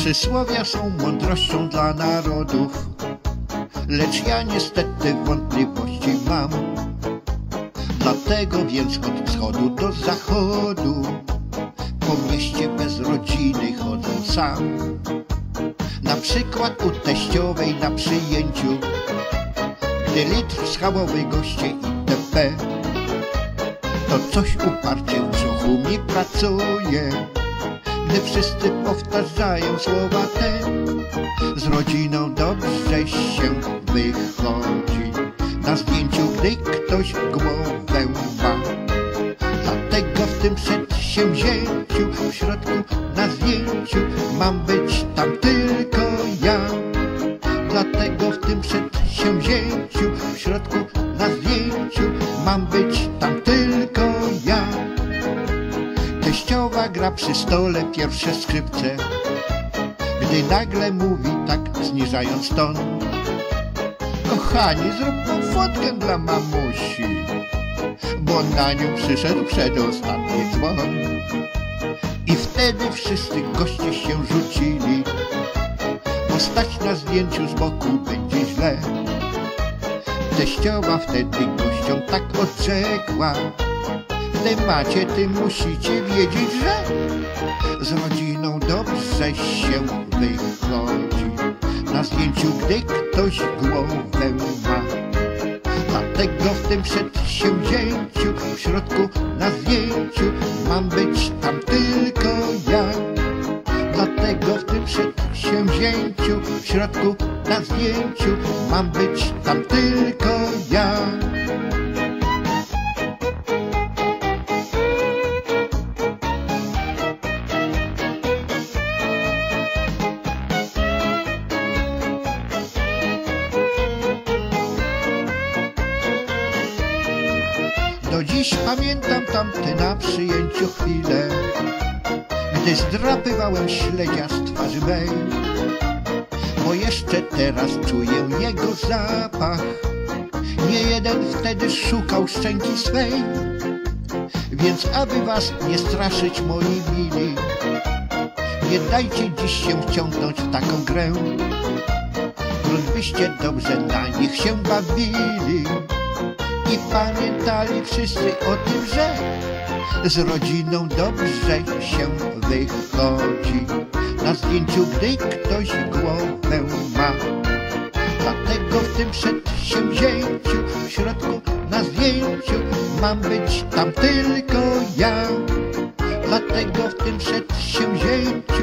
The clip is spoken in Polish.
Przysłowia są mądrością dla narodów, lecz ja niestety wątpliwości mam. Dlatego więc od wschodu do zachodu po mieście bez rodziny chodzę sam. Na przykład u teściowej na przyjęciu, gdy litr schabowy goście itp. To coś uparcie w brzuchu mi pracuje, gdy wszyscy powtarzają słowa te. Z rodziną dobrze się wychodzi, na zdjęciu, gdy ktoś głowę ma. Dlatego w tym przedsięwzięciu, w środku na zdjęciu, mam być tam tylko ja. Dlatego w tym przedsięwzięciu, w środku na zdjęciu, mam być Teściowa gra przy stole pierwsze skrzypce, gdy nagle mówi tak zniżając ton. Kochani, zróbmy fotkę dla mamusi, bo na nią przyszedł przedostatni dzwon. I wtedy wszyscy goście się rzucili, bo stać na zdjęciu z boku będzie źle. Teściowa wtedy gościom tak odrzekła, temacie tym musicie wiedzieć, że z rodziną dobrze się wychodzi. Na zdjęciu, gdy ktoś głowę ma. Dlatego w tym przedsięwzięciu, w środku na zdjęciu, mam być tam tylko ja. Dlatego w tym przedsięwzięciu, w środku na zdjęciu, mam być tam tylko ja. Do dziś pamiętam tamte na przyjęciu chwilę, gdy zdrapywałem śledzia z twarzy mej. Bo jeszcze teraz czuję jego zapach. Nie jeden wtedy szukał szczęki swej. Więc aby was nie straszyć, moi mili, nie dajcie dziś się wciągnąć w taką grę. Byście dobrze na nich się bawili i pamiętali wszyscy o tym, że z rodziną dobrze się wychodzi. Na zdjęciu, gdy ktoś głowę ma. Dlatego w tym przedsięwzięciu, w środku na zdjęciu, mam być tam tylko ja. Dlatego w tym przedsięwzięciu,